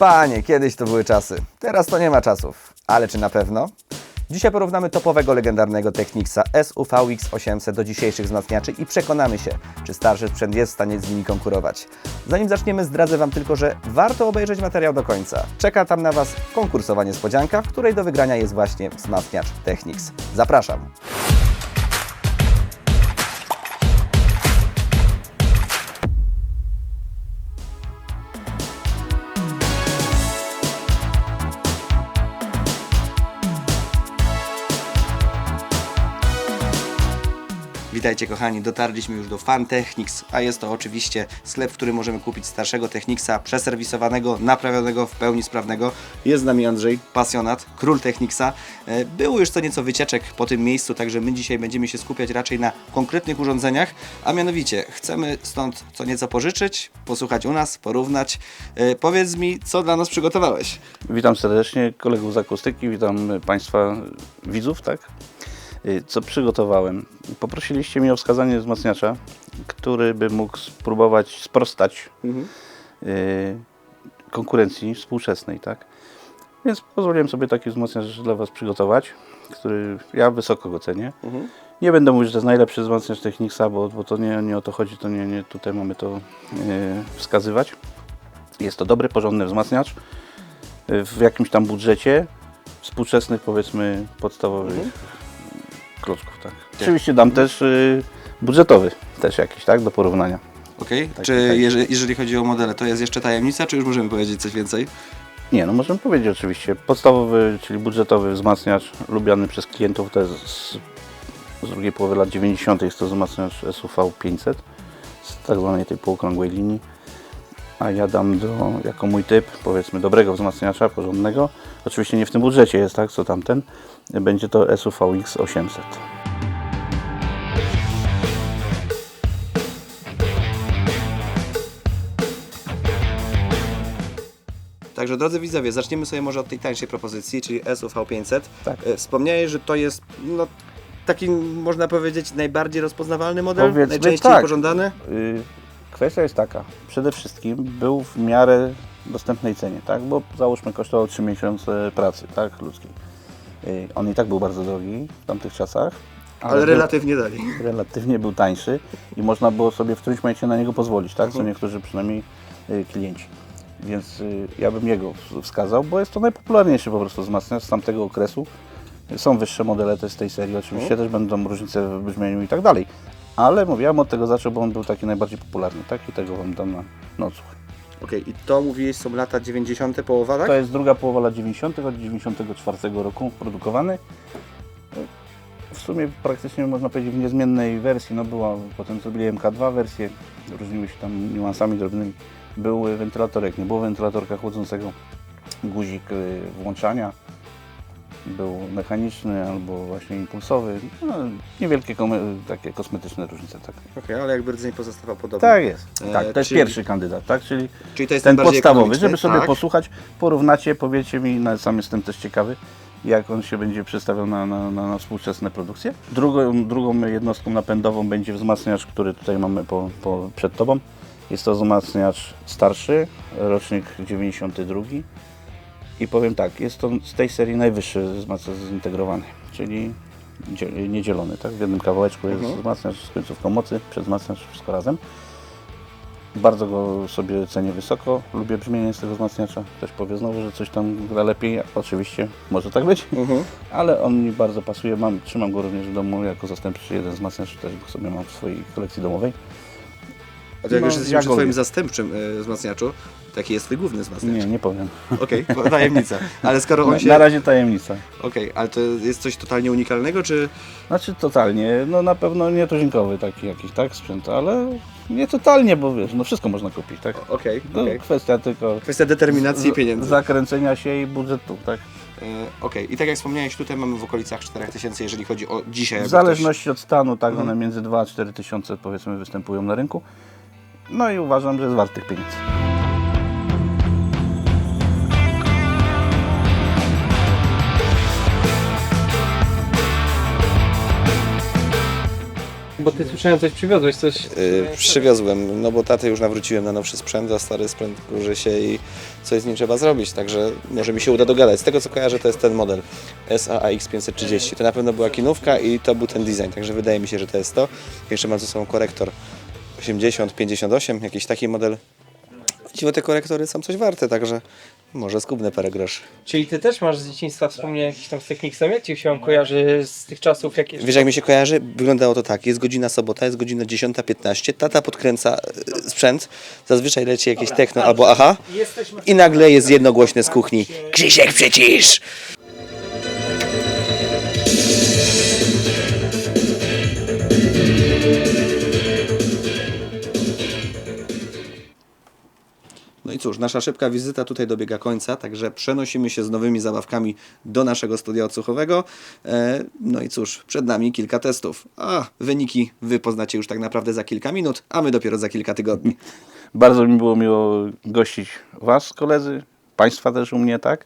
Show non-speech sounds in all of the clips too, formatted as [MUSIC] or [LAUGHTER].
Panie, kiedyś to były czasy. Teraz to nie ma czasów. Ale czy na pewno? Dzisiaj porównamy topowego, legendarnego Technicsa SUVX 800 do dzisiejszych wzmacniaczy i przekonamy się, czy starszy sprzęt jest w stanie z nimi konkurować. Zanim zaczniemy, zdradzę Wam tylko, że warto obejrzeć materiał do końca. Czeka tam na Was konkursowa niespodzianka, w której do wygrania jest właśnie wzmacniacz Technics. Zapraszam! Witajcie kochani, dotarliśmy już do Fan Technics, a jest to oczywiście sklep, w którym możemy kupić starszego Technicsa, przeserwisowanego, naprawionego, w pełni sprawnego. Jest z nami Andrzej, pasjonat, król Technicsa. E, Było już co nieco wycieczek po tym miejscu, także my dzisiaj będziemy się skupiać raczej na konkretnych urządzeniach, a mianowicie chcemy stąd co nieco pożyczyć, posłuchać u nas, porównać. E, Powiedz mi, co dla nas przygotowałeś? Witam serdecznie kolegów z akustyki, witam Państwa widzów, tak? Y, Co przygotowałem? Poprosiliście mnie o wskazanie wzmacniacza, który by mógł spróbować sprostać y, konkurencji współczesnej, tak? Więc pozwoliłem sobie taki wzmacniacz dla Was przygotować, który ja wysoko go cenię. Nie będę mówił, że to jest najlepszy wzmacniacz Technicsa, bo, bo to nie, nie o to chodzi, to nie, nie tutaj mamy to y, wskazywać. Jest to dobry, porządny wzmacniacz w jakimś tam budżecie współczesnych, powiedzmy, podstawowych klocków, tak. Oczywiście dam też y, budżetowy, też jakiś, tak, do porównania. Okej, Tak, czy tak. jeżeli, jeżeli chodzi o modele, to jest jeszcze tajemnica, czy już możemy powiedzieć coś więcej? Nie, no możemy powiedzieć oczywiście. Podstawowy, czyli budżetowy wzmacniacz, lubiany przez klientów, to jest z, z drugiej połowy lat 90. jest to wzmacniacz SUV 500 z tak zwanej tej półokrągłej linii. A ja dam do, jako mój typ, powiedzmy, dobrego wzmacniacza, porządnego. Oczywiście nie w tym budżecie jest, tak, co tamten. Będzie to SUVX 800. Także drodzy widzowie, zaczniemy sobie może od tej tańszej propozycji, czyli SUV 500. Tak. E, Wspomniałeś, że to jest no, taki, można powiedzieć, najbardziej rozpoznawalny model, Powiedzmy najczęściej tak. pożądany. Y, Kwestia jest taka, przede wszystkim był w miarę dostępnej cenie, tak? Bo załóżmy kosztował 3 miesiące pracy, tak, ludzkiej. Y, On i tak był bardzo drogi w tamtych czasach, Ale, był- relatywnie dalej. relatywnie był tańszy i można było sobie w którymś momencie na niego pozwolić, tak? Co niektórzy przynajmniej y, klienci. Więc y, ja bym jego wskazał, bo jest to najpopularniejszy po prostu wzmacniacz z tamtego okresu. Są wyższe modele też z tej serii, oczywiście też będą różnice w brzmieniu i tak dalej. Ale mówiłem od tego zaczął, bo on był taki najbardziej popularny, tak? I tego wam dam na, odsłuch. Okej, i to mówiłeś są lata 90. połowa, tak? To jest druga połowa lat 90. od 94 roku produkowany. W sumie praktycznie można powiedzieć w niezmiennej wersji, no była, potem zrobili MK2 wersję, różniły się tam niuansami drobnymi. Był wentylatorek, nie było wentylatorka chłodzącego, guzik y, włączania, był mechaniczny albo właśnie impulsowy, no, niewielkie takie kosmetyczne różnice. Tak, Okej, ale jakby rdzeń pozostawał podobny. tak jest, E, tak, to jest czyli- pierwszy kandydat, tak, czyli Czyli to jest ten najbardziej podstawowy, żeby sobie tak? posłuchać, porównacie, powiecie mi, no, sam jestem też ciekawy, jak on się będzie przedstawiał na, na, na, na współczesne produkcje. Drugą, drugą jednostką napędową będzie wzmacniacz, który tutaj mamy po, po, przed Tobą. Jest to wzmacniacz starszy, rocznik 92. I powiem tak, jest to z tej serii najwyższy wzmacniacz zintegrowany, czyli dzie- niedzielony, tak? W jednym kawałeczku jest Mhm. wzmacniacz z końcówką mocy, przedwzmacniacz, wszystko razem. Bardzo go sobie cenię wysoko. Lubię brzmienie z tego wzmacniacza. Ktoś powie znowu, że coś tam gra lepiej. Oczywiście może tak być, Mhm. ale on mi bardzo pasuje. Mam, trzymam go również w domu jako zastępczy jeden wzmacniacz, też go sobie mam w swojej kolekcji domowej. A to jak No, już jesteśmy ja przy Twoim zastępczym e, wzmacniaczu, taki jest główny wzmacniacz. Nie, nie powiem. Okej, tajemnica. Ale skoro on się... na razie tajemnica. Okej, ale to jest coś totalnie unikalnego, czy... Znaczy totalnie, no na pewno nie tuzinkowy taki jakiś, tak, sprzęt, ale nie totalnie, bo wiesz, no wszystko można kupić, tak? Okej, No, okej. kwestia tylko Kwestia determinacji i pieniędzy. zakręcenia się i budżetu, tak? E, Okej, i tak jak wspomniałeś, tutaj mamy w okolicach 4000, jeżeli chodzi o dzisiaj. W jakby zależności od stanu, tak, Mhm. one między 2 a 4 tysiące powiedzmy występują na rynku. No i uważam, że jest wart tych pieniędzy. Bo ty Słyszałem, coś przywiozłeś, coś... Yy, przywiozłem, no bo tatę już nawróciłem na nowszy sprzęt, a stary sprzęt kurzy się i coś z nim trzeba zrobić, także może mi się uda dogadać. Z tego co kojarzę to jest ten model SAAX 530. To na pewno była kinówka i to był ten design, także wydaje mi się, że to jest to. Jeszcze mam ze sobą korektor 80, 58, jakiś taki model. Dziwo te korektory są coś warte, także może skubnę parę groszy. Czyli ty też masz z dzieciństwa wspomnienia jakieś tam z Technicsem? Jak ci się on kojarzy z tych czasów, jakie... Wiesz jak mi się kojarzy? Wyglądało to tak, jest godzina sobota, jest godzina 10.15, tata podkręca e, sprzęt, zazwyczaj leci jakieś techno albo aha i nagle jest jednogłośne z kuchni Krzysiek przecisz! Cóż, nasza szybka wizyta tutaj dobiega końca, także przenosimy się z nowymi zabawkami do naszego studia odsłuchowego. E, no i cóż, przed nami kilka testów. A wyniki wy poznacie już tak naprawdę za kilka minut, a my dopiero za kilka tygodni. Bardzo mi było miło gościć Was, koledzy, Państwa też u mnie, tak?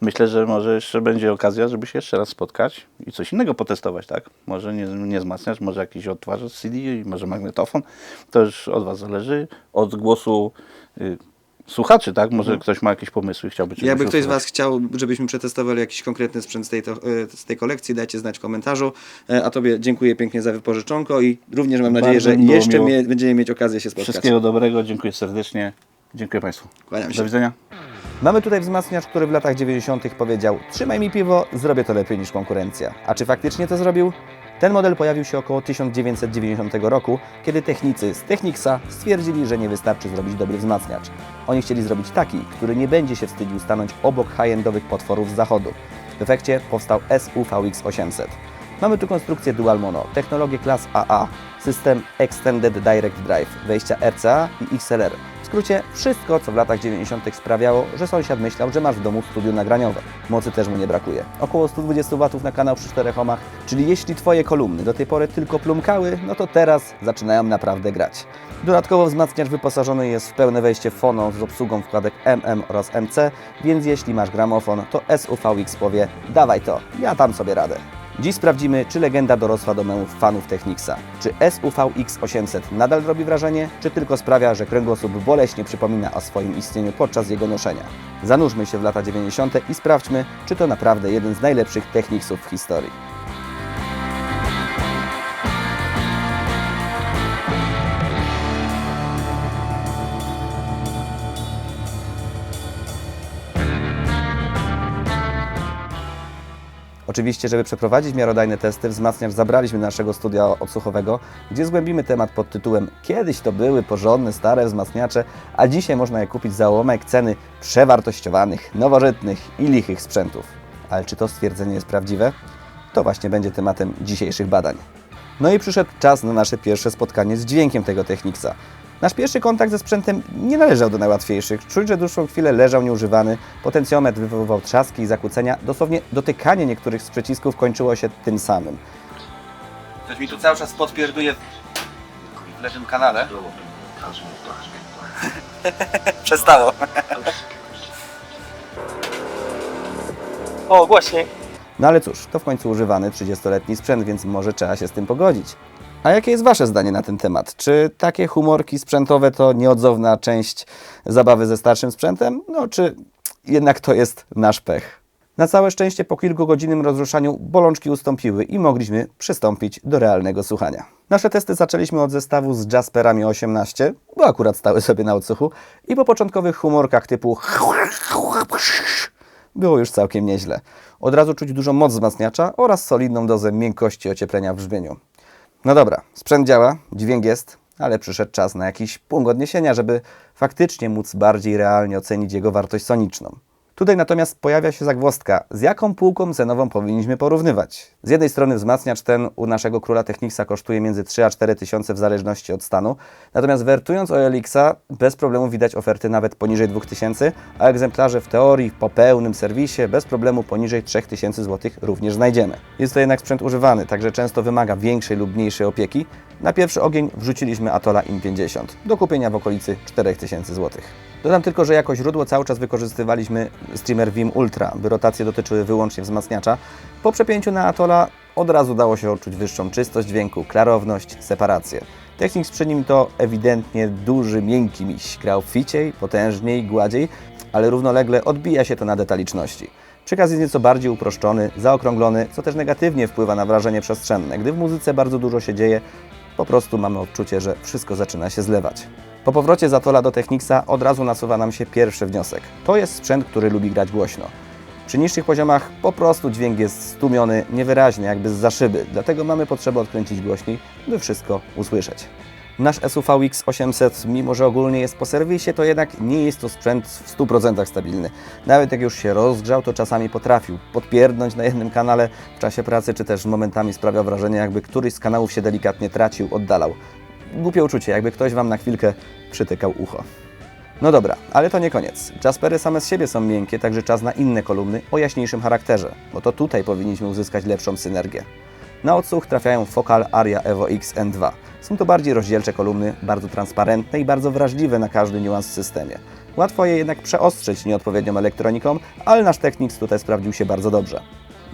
Myślę, że może jeszcze będzie okazja, żeby się jeszcze raz spotkać i coś innego potestować, tak? Może nie, nie wzmacniać, może jakiś odtwarzacz CD, może magnetofon. To już od Was zależy, od głosu y, słuchaczy, tak? Może ktoś ma jakieś pomysły, chciałby czegoś Jakby ktoś z. Was chciał, żebyśmy przetestowali jakiś konkretny sprzęt z tej, to, e, z tej kolekcji, dajcie znać w komentarzu. E, A Tobie dziękuję pięknie za wypożyczonko i również mam nadzieję, Bardzo że mi było jeszcze miło. mie- będziemy mieć okazję się spotkać. Wszystkiego dobrego, dziękuję serdecznie. Dziękuję Państwu. Kłaniam się. Do widzenia. Mamy tutaj wzmacniacz, który w latach 90. powiedział: Trzymaj mi piwo, zrobię to lepiej niż konkurencja. A czy faktycznie to zrobił? Ten model pojawił się około 1990 roku, kiedy technicy z Technicsa stwierdzili, że nie wystarczy zrobić dobry wzmacniacz. Oni chcieli zrobić taki, który nie będzie się wstydził stanąć obok high-endowych potworów z zachodu. W efekcie powstał SUVX 800. Mamy tu konstrukcję Dual Mono, technologię klas AA, system Extended Direct Drive, wejścia RCA i XLR. Skrócie wszystko, co w latach 90. sprawiało, że sąsiad myślał, że masz w domu studio nagraniowe. Mocy też mu nie brakuje. Około 120 W na kanał przy czterech ohmach, czyli jeśli Twoje kolumny do tej pory tylko plumkały, no to teraz zaczynają naprawdę grać. Dodatkowo wzmacniacz wyposażony jest w pełne wejście fono z obsługą wkładek MM oraz MC, więc jeśli masz gramofon, to SUVX powie dawaj to, ja tam sobie radę. Dziś sprawdzimy, czy legenda dorosła do memów fanów Technicsa. Czy SUVX 800 nadal robi wrażenie, czy tylko sprawia, że kręgosłup boleśnie przypomina o swoim istnieniu podczas jego noszenia. Zanurzmy się w lata 90. i sprawdźmy, czy to naprawdę jeden z najlepszych Technicsów w historii. Oczywiście, żeby przeprowadzić miarodajne testy, wzmacniacz zabraliśmy do naszego studia odsłuchowego, gdzie zgłębimy temat pod tytułem Kiedyś to były porządne, stare wzmacniacze, a dzisiaj można je kupić za ułamek ceny przewartościowanych, nowożytnych i lichych sprzętów. Ale czy to stwierdzenie jest prawdziwe? To właśnie będzie tematem dzisiejszych badań. No i przyszedł czas na nasze pierwsze spotkanie z dźwiękiem tego Technicsa. Nasz pierwszy kontakt ze sprzętem nie należał do najłatwiejszych. Czuć, że dłuższą chwilę leżał nieużywany, potencjometr wywoływał trzaski i zakłócenia, dosłownie dotykanie niektórych z przycisków kończyło się tym samym. Ktoś mi tu cały czas podpierduje w lewym kanale. [LAUGHS] Przestało. O, głośniej. No ale cóż, to w końcu używany 30-letni sprzęt, więc może trzeba się z tym pogodzić. A jakie jest Wasze zdanie na ten temat? Czy takie humorki sprzętowe to nieodzowna część zabawy ze starszym sprzętem? No czy jednak to jest nasz pech? Na całe szczęście po kilkugodzinnym rozruszaniu bolączki ustąpiły i mogliśmy przystąpić do realnego słuchania. Nasze testy zaczęliśmy od zestawu z Jasperami 18, bo akurat stały sobie na odsłuchu i po początkowych humorkach typu było już całkiem nieźle. Od razu czuć dużą moc wzmacniacza oraz solidną dozę miękkości ocieplenia w brzmieniu. No dobra, sprzęt działa, dźwięk jest, ale przyszedł czas na jakiś punkt odniesienia, żeby faktycznie móc bardziej realnie ocenić jego wartość soniczną. Tutaj natomiast pojawia się zagwozdka, z jaką półką cenową powinniśmy porównywać. Z jednej strony wzmacniacz ten u naszego króla Technicsa kosztuje między 3 a 4 tysiące w zależności od stanu, natomiast wertując OLX-a bez problemu widać oferty nawet poniżej 2000, a egzemplarze w teorii po pełnym serwisie bez problemu poniżej 3000 zł również znajdziemy. Jest to jednak sprzęt używany, także często wymaga większej lub mniejszej opieki. Na pierwszy ogień wrzuciliśmy Atola IM50 do kupienia w okolicy 4000 zł. Dodam tylko, że jako źródło cały czas wykorzystywaliśmy streamer Vim Ultra, by rotacje dotyczyły wyłącznie wzmacniacza. Po przepięciu na Atola od razu dało się odczuć wyższą czystość dźwięku, klarowność, separację. Technics przy nim to ewidentnie duży, miękki miś. Grał ficiej, potężniej, gładziej, ale równolegle odbija się to na detaliczności. Przekaz jest nieco bardziej uproszczony, zaokrąglony, co też negatywnie wpływa na wrażenie przestrzenne. Gdy w muzyce bardzo dużo się dzieje, po prostu mamy odczucie, że wszystko zaczyna się zlewać. Po powrocie z Atola do Technicsa od razu nasuwa nam się pierwszy wniosek. To jest sprzęt, który lubi grać głośno. Przy niższych poziomach po prostu dźwięk jest stłumiony, niewyraźny, jakby z szyby, dlatego mamy potrzebę odkręcić głośniej, by wszystko usłyszeć. Nasz SUV-X 800, mimo że ogólnie jest po serwisie, to jednak nie jest to sprzęt w 100% stabilny. Nawet jak już się rozgrzał, to czasami potrafił podpierdnąć na jednym kanale w czasie pracy, czy też momentami sprawia wrażenie, jakby któryś z kanałów się delikatnie tracił, oddalał. Głupie uczucie, jakby ktoś Wam na chwilkę przytykał ucho. No dobra, ale to nie koniec. Jaspery same z siebie są miękkie, także czas na inne kolumny o jaśniejszym charakterze, bo to tutaj powinniśmy uzyskać lepszą synergię. Na odsłuch trafiają Focal Aria Evo X N2. Są to bardziej rozdzielcze kolumny, bardzo transparentne i bardzo wrażliwe na każdy niuans w systemie. Łatwo je jednak przeostrzyć nieodpowiednią elektroniką, ale nasz Technics tutaj sprawdził się bardzo dobrze.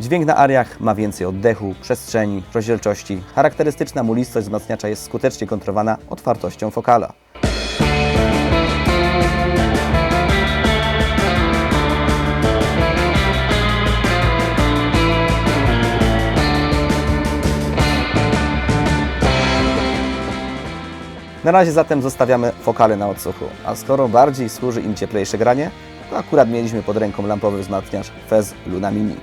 Dźwięk na ariach ma więcej oddechu, przestrzeni, rozdzielczości. Charakterystyczna mulistość wzmacniacza jest skutecznie kontrolowana otwartością fokala. Na razie zatem zostawiamy fokale na odsłuchu, a skoro bardziej służy im cieplejsze granie, to akurat mieliśmy pod ręką lampowy wzmacniacz Fez Luna Mini.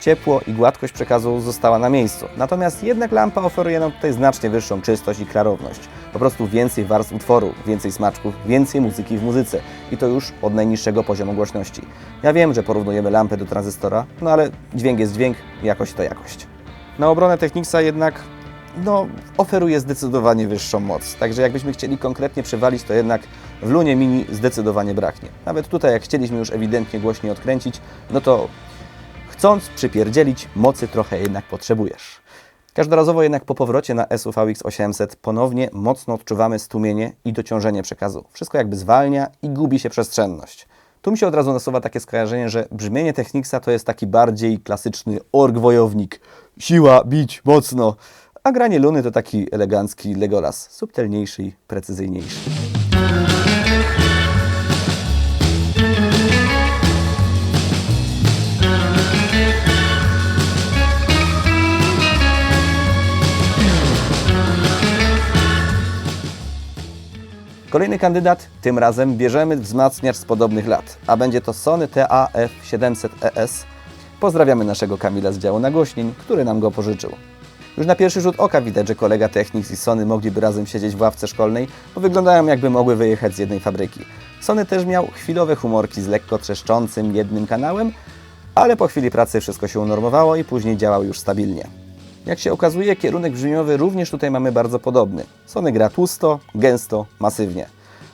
Ciepło i gładkość przekazu została na miejscu, natomiast jednak lampa oferuje nam tutaj znacznie wyższą czystość i klarowność. Po prostu więcej warstw utworu, więcej smaczków, więcej muzyki w muzyce i to już od najniższego poziomu głośności. Ja wiem, że porównujemy lampę do tranzystora, no ale dźwięk jest dźwięk, jakość to jakość. Na obronę Technicsa jednak no, oferuje zdecydowanie wyższą moc. Także jakbyśmy chcieli konkretnie przywalić, to jednak w Lunie Mini zdecydowanie braknie. Nawet tutaj, jak chcieliśmy już ewidentnie głośniej odkręcić, no to chcąc przypierdzielić, mocy trochę jednak potrzebujesz. Każdorazowo jednak po powrocie na SUV-X 800 ponownie mocno odczuwamy stłumienie i dociążenie przekazu. Wszystko jakby zwalnia i gubi się przestrzenność. Tu mi się od razu nasuwa takie skojarzenie, że brzmienie Technicsa to jest taki bardziej klasyczny org-wojownik. Siła, bić, mocno. A granie Luny to taki elegancki Legolas, subtelniejszy i precyzyjniejszy. Kolejny kandydat, tym razem bierzemy wzmacniacz z podobnych lat, a będzie to Sony TAF700ES. Pozdrawiamy naszego Kamila z działu nagłośnień, który nam go pożyczył. Już na pierwszy rzut oka widać, że kolega Technics i Sony mogliby razem siedzieć w ławce szkolnej, bo wyglądają jakby mogły wyjechać z jednej fabryki. Sony też miał chwilowe humorki z lekko trzeszczącym jednym kanałem, ale po chwili pracy wszystko się unormowało i później działał już stabilnie. Jak się okazuje, kierunek brzmieniowy również tutaj mamy bardzo podobny. Sony gra tłusto, gęsto, masywnie.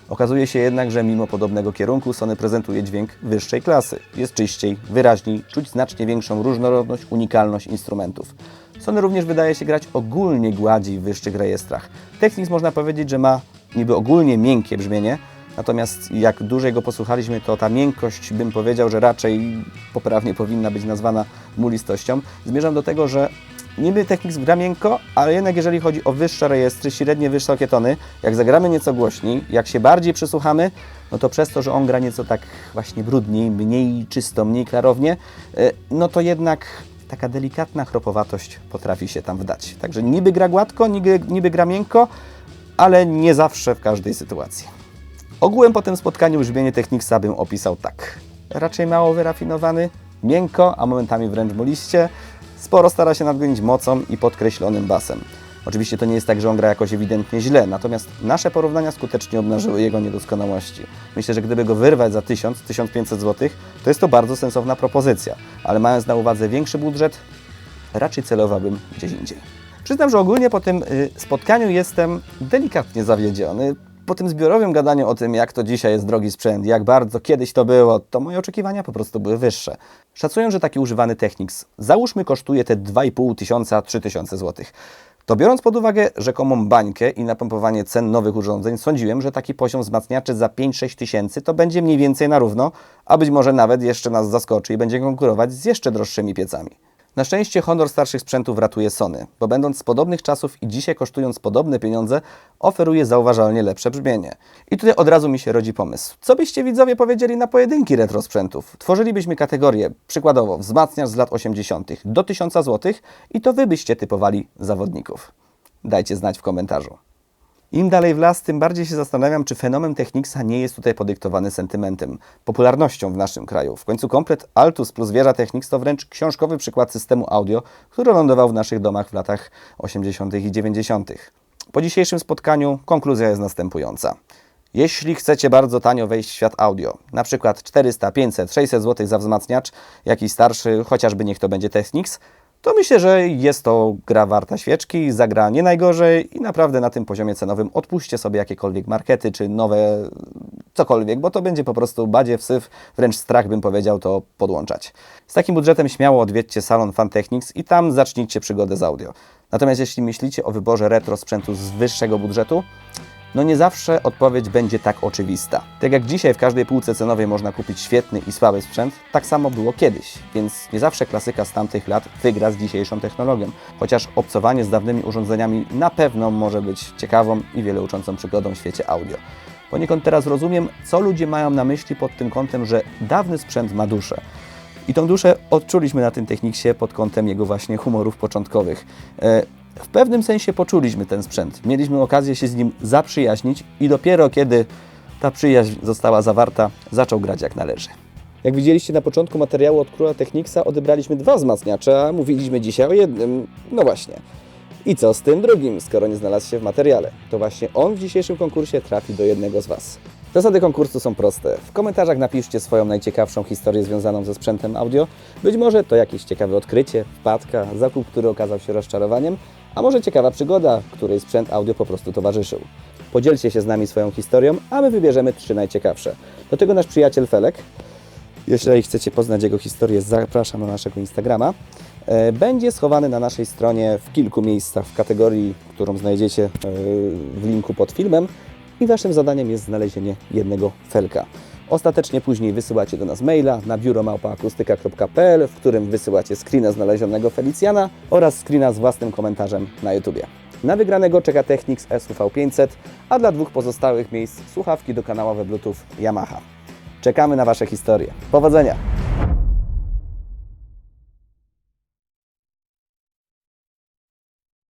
Okazuje się jednak, że mimo podobnego kierunku Sony prezentuje dźwięk wyższej klasy. Jest czyściej, wyraźniej, czuć znacznie większą różnorodność, unikalność instrumentów. Sony również wydaje się grać ogólnie gładziej w wyższych rejestrach. Technics można powiedzieć, że ma niby ogólnie miękkie brzmienie, natomiast jak dłużej go posłuchaliśmy, to ta miękkość, bym powiedział, że raczej poprawnie powinna być nazwana mulistością. Zmierzam do tego, że niby Technics gra miękko, ale jednak jeżeli chodzi o wyższe rejestry, średnie wysokie tony, jak zagramy nieco głośniej, jak się bardziej przysłuchamy, no to przez to, że on gra nieco tak właśnie brudniej, mniej czysto, mniej klarownie, e, no to jednak taka delikatna chropowatość potrafi się tam wdać. Także niby gra gładko, niby, niby gra miękko, ale nie zawsze w każdej sytuacji. Ogółem po tym spotkaniu brzmienie Technicsa bym opisał tak. Raczej mało wyrafinowany, miękko, a momentami wręcz muliście. Sporo stara się nadgonić mocą i podkreślonym basem. Oczywiście to nie jest tak, że on gra jakoś ewidentnie źle, natomiast nasze porównania skutecznie obnażyły jego niedoskonałości. Myślę, że gdyby go wyrwać za 1000-1500 zł, to jest to bardzo sensowna propozycja, ale mając na uwadze większy budżet, raczej celowałbym gdzieś indziej. Przyznam, że ogólnie po tym y, spotkaniu jestem delikatnie zawiedziony. Po tym zbiorowym gadaniu o tym, jak to dzisiaj jest drogi sprzęt, jak bardzo kiedyś to było, to moje oczekiwania po prostu były wyższe. Szacuję, że taki używany Technics, załóżmy, kosztuje te 2,5 tysiąca, 3 tysiące złotych. To biorąc pod uwagę rzekomą bańkę i napompowanie cen nowych urządzeń, sądziłem, że taki poziom wzmacniaczy za 5-6 tysięcy to będzie mniej więcej na równo, a być może nawet jeszcze nas zaskoczy i będzie konkurować z jeszcze droższymi piecami. Na szczęście honor starszych sprzętów ratuje Sony, bo będąc z podobnych czasów i dzisiaj kosztując podobne pieniądze, oferuje zauważalnie lepsze brzmienie. I tutaj od razu mi się rodzi pomysł. Co byście widzowie powiedzieli na pojedynki retro sprzętów? Tworzylibyśmy kategorię, przykładowo wzmacniacz z lat 80. do 1000 zł i to wy byście typowali zawodników. Dajcie znać w komentarzu. Im dalej w las, tym bardziej się zastanawiam, czy fenomen Technicsa nie jest tutaj podyktowany sentymentem, popularnością w naszym kraju. W końcu komplet Altus plus wieża Technics to wręcz książkowy przykład systemu audio, który lądował w naszych domach w latach 80. i 90. Po dzisiejszym spotkaniu konkluzja jest następująca. Jeśli chcecie bardzo tanio wejść w świat audio, na przykład 400, 500, 600 zł za wzmacniacz, jakiś starszy, chociażby niech to będzie Technics, to myślę, że jest to gra warta świeczki, zagra nie najgorzej i naprawdę na tym poziomie cenowym odpuśćcie sobie jakiekolwiek markety czy nowe cokolwiek, bo to będzie po prostu badzie, wsyf, wręcz strach bym powiedział to podłączać. Z takim budżetem śmiało odwiedźcie salon Fantechnics i tam zacznijcie przygodę z audio. Natomiast jeśli myślicie o wyborze retro sprzętu z wyższego budżetu, no nie zawsze odpowiedź będzie tak oczywista. Tak jak dzisiaj w każdej półce cenowej można kupić świetny i słaby sprzęt, tak samo było kiedyś, więc nie zawsze klasyka z tamtych lat wygra z dzisiejszą technologią. Chociaż obcowanie z dawnymi urządzeniami na pewno może być ciekawą i wiele uczącą przygodą w świecie audio. Poniekąd teraz rozumiem, co ludzie mają na myśli pod tym kątem, że dawny sprzęt ma duszę. I tą duszę odczuliśmy na tym Techniksie pod kątem jego właśnie humorów początkowych. W pewnym sensie poczuliśmy ten sprzęt. Mieliśmy okazję się z nim zaprzyjaźnić i dopiero kiedy ta przyjaźń została zawarta, zaczął grać jak należy. Jak widzieliście na początku materiału od Króla Technicsa, odebraliśmy dwa wzmacniacze, a mówiliśmy dzisiaj o jednym. No właśnie. I co z tym drugim, skoro nie znalazł się w materiale? To właśnie on w dzisiejszym konkursie trafi do jednego z Was. Zasady konkursu są proste. W komentarzach napiszcie swoją najciekawszą historię związaną ze sprzętem audio. Być może to jakieś ciekawe odkrycie, wpadka, zakup, który okazał się rozczarowaniem, a może ciekawa przygoda, której sprzęt audio po prostu towarzyszył. Podzielcie się z nami swoją historią, a my wybierzemy trzy najciekawsze. Do tego nasz przyjaciel Felek, jeżeli chcecie poznać jego historię, zapraszam na naszego Instagrama. E, Będzie schowany na naszej stronie w kilku miejscach w kategorii, którą znajdziecie e, w linku pod filmem. I waszym zadaniem jest znalezienie jednego felka. Ostatecznie później wysyłacie do nas maila na biuromałpaakustyka.pl, w którym wysyłacie screena znalezionego Felicjana oraz screena z własnym komentarzem na YouTubie. Na wygranego czeka Technics SUV 500, a dla dwóch pozostałych miejsc słuchawki do kanałowe Bluetooth Yamaha. Czekamy na Wasze historie. Powodzenia!